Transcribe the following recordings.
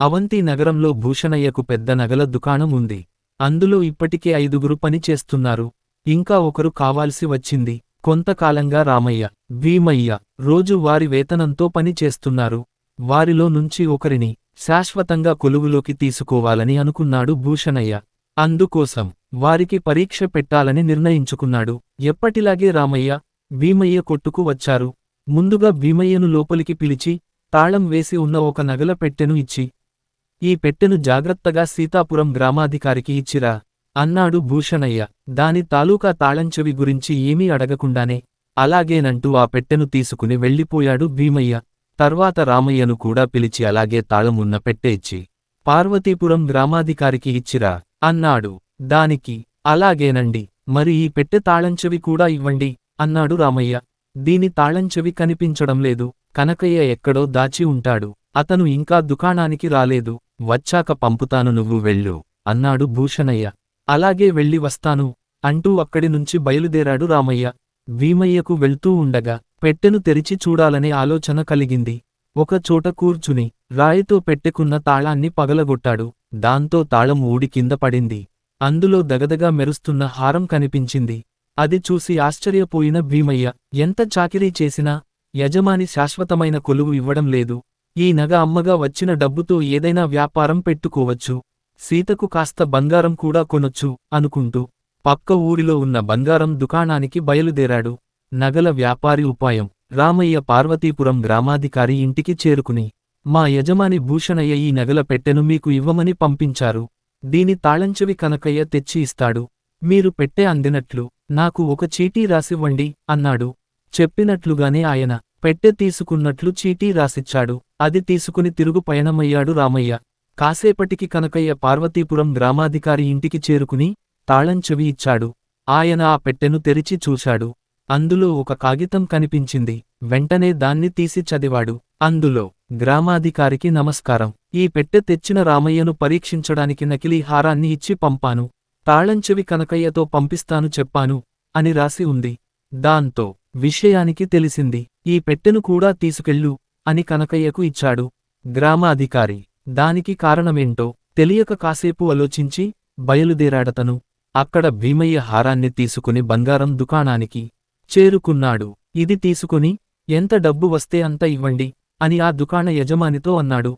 అవంతి నగరంలో భూషణయ్యకు పెద్ద నగల దుకాణం ఉంది. అందులో ఇప్పటికే ఐదుగురు పనిచేస్తున్నారు ఇంకా ఒకరు కావాల్సి వచ్చింది. కొంతకాలంగా రామయ్య భీమయ్య రోజు వారి వేతనంతో పనిచేస్తున్నారు వారిలో నుంచి ఒకరిని శాశ్వతంగా కొలువులోకి తీసుకోవాలని అనుకున్నాడు భూషణయ్య. అందుకోసం వారికి పరీక్ష పెట్టాలని నిర్ణయించుకున్నాడు. ఎప్పటిలాగే రామయ్య భీమయ్య కొట్టుకు వచ్చారు. ముందుగా భీమయ్యను లోపలికి పిలిచి తాళం వేసి ఉన్న ఒక నగల పెట్టెను ఇచ్చి ఈ పెట్టెను జాగ్రత్తగా సీతాపురం గ్రామాధికారికి ఇచ్చిరా. అన్నాడు భూషణయ్య. దాని తాలూకా తాళంచెవి గురించి ఏమీ అడగకుండానే అలాగేనంటూ ఆ పెట్టెను తీసుకుని వెళ్ళిపోయాడు భీమయ్య. తర్వాత రామయ్యను కూడా పిలిచి అలాగే తాళం ఉన్న పెట్టె ఇచ్చి పార్వతీపురం గ్రామాధికారికి ఇచ్చిరా అన్నాడు. దానికి అలాగేనండి మరి ఈ పెట్టె తాళంచెవి కూడా ఇవ్వండి అన్నాడు రామయ్య. దీని తాళంచెవి కనిపించడం లేదు కనకయ్య ఎక్కడో దాచి ఉంటాడు అతను ఇంకా దుకాణానికి రాలేదు. వచ్చాక పంపుతాను నువ్వు వెళ్ళు అన్నాడు భూషణయ్య. అలాగే వెళ్ళి వస్తాను అంటూ అక్కడి నుంచి బయలుదేరాడు రామయ్య. భీమయ్యకు వెళ్తూ ఉండగా పెట్టెను తెరిచి చూడాలనే ఆలోచన కలిగింది. ఒక చోట కూర్చుని రాయితో పెట్టెకున్న తాళాన్ని పగలగొట్టాడు. దాంతో తాళం ఊడి కింద పడింది. అందులో దగదగా మెరుస్తున్న హారం కనిపించింది. అది చూసి ఆశ్చర్యపోయిన భీమయ్య ఎంత చాకిరీ చేసినా యజమాని శాశ్వతమైన కొలువు ఇవ్వడం లేదు. ఈ నగ అమ్మగా వచ్చిన డబ్బుతో ఏదైనా వ్యాపారం పెట్టుకోవచ్చు. సీతకు కాస్త బంగారం కూడా కొనొచ్చు అనుకుంటూ పక్క ఊరిలో ఉన్న బంగారం దుకాణానికి బయలుదేరాడు. నగల వ్యాపారి ఉపాయం. రామయ్య పార్వతీపురం గ్రామాధికారి ఇంటికి చేరుకుని మా యజమాని భూషణయ్య ఈ నగల పెట్టెను మీకు ఇవ్వమని పంపించారు. దీని తాళంచెవి కనకయ్య తెచ్చి ఇస్తాడు. మీరు పెట్టె అందినట్లు నాకు ఒక చీటీ రాసివ్వండి అన్నాడు. చెప్పినట్లుగానే ఆయన పెట్టె తీసుకున్నట్లు చీటీ రాసిచ్చాడు. అది తీసుకుని తిరుగు పయనమయ్యాడు రామయ్య. కాసేపటికి కనకయ్య పార్వతీపురం గ్రామాధికారి ఇంటికి చేరుకుని తాళం చెవి ఇచ్చాడు. ఆయన ఆ పెట్టెను తెరిచి చూశాడు. అందులో ఒక కాగితం కనిపించింది. వెంటనే దాన్ని తీసి చదివాడు. అందులో గ్రామాధికారికి నమస్కారం. ఈ పెట్టె తెచ్చిన రామయ్యను పరీక్షించడానికి నకిలీ హారాన్ని ఇచ్చి పంపాను. తాళంచెవి కనకయ్యతో పంపిస్తాను చెప్పాను అని రాసి ఉంది. దాంతో విషయానికి తెలిసింది. ఈ పెట్టెను కూడా తీసుకెళ్ళు. అని కనకయ్యకు ఇచ్చాడు. గ్రామాధికారి దానికి కారణమేంటో తెలియక కాసేపు ఆలోచించి బయలుదేరాడతను. అక్కడ భీమయ్య హారాన్ని తీసుకుని బంగారం దుకాణానికి చేరుకున్నాడు. ఇది తీసుకుని ఎంత డబ్బు వస్తే అంత ఇవ్వండి అని ఆ దుకాణ యజమానితో అన్నాడు.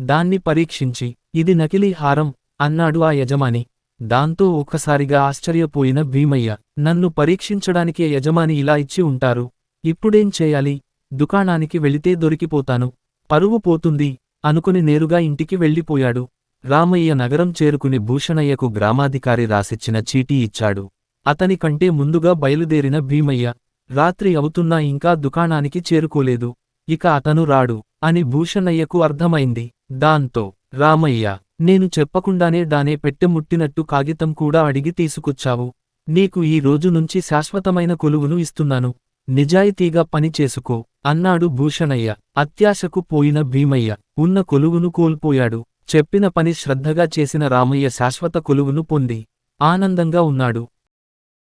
దాన్ని పరీక్షించి ఇది నకిలీ హారం అన్నాడు ఆ యజమాని. దాంతో ఒక్కసారిగా ఆశ్చర్యపోయిన భీమయ్య నన్ను పరీక్షించడానికే యజమాని ఇలా ఇచ్చి ఉంటారు. ఇప్పుడేం చేయాలి? దుకాణానికి వెళితే దొరికిపోతాను. పరువు పోతుంది అనుకుని నేరుగా ఇంటికి వెళ్ళిపోయాడు. రామయ్య నగరం చేరుకుని భూషణయ్యకు గ్రామాధికారి రాసిచ్చిన చీటీ ఇచ్చాడు. అతని కంటే ముందుగా బయలుదేరిన భీమయ్య రాత్రి అవుతున్నా ఇంకా దుకాణానికి చేరుకోలేదు. ఇక అతను రాడు అని భూషణయ్యకు అర్థమైంది. దాంతో రామయ్య నేను చెప్పకుండానే దానే పెట్టె ముట్టినట్టు కాగితం కూడా అడిగి తీసుకొచ్చావు. నీకు ఈ రోజు నుంచి శాశ్వతమైన కొలువును ఇస్తున్నాను. నిజాయితీగా పని చేసుకో. అన్నాడు భూషణయ్య. అత్యాశకు పోయిన భీమయ్య. ఉన్న కొలువును కోల్పోయాడు. చెప్పిన పని శ్రద్ధగా చేసిన రామయ్య శాశ్వత కొలువును పొంది. ఆనందంగా ఉన్నాడు.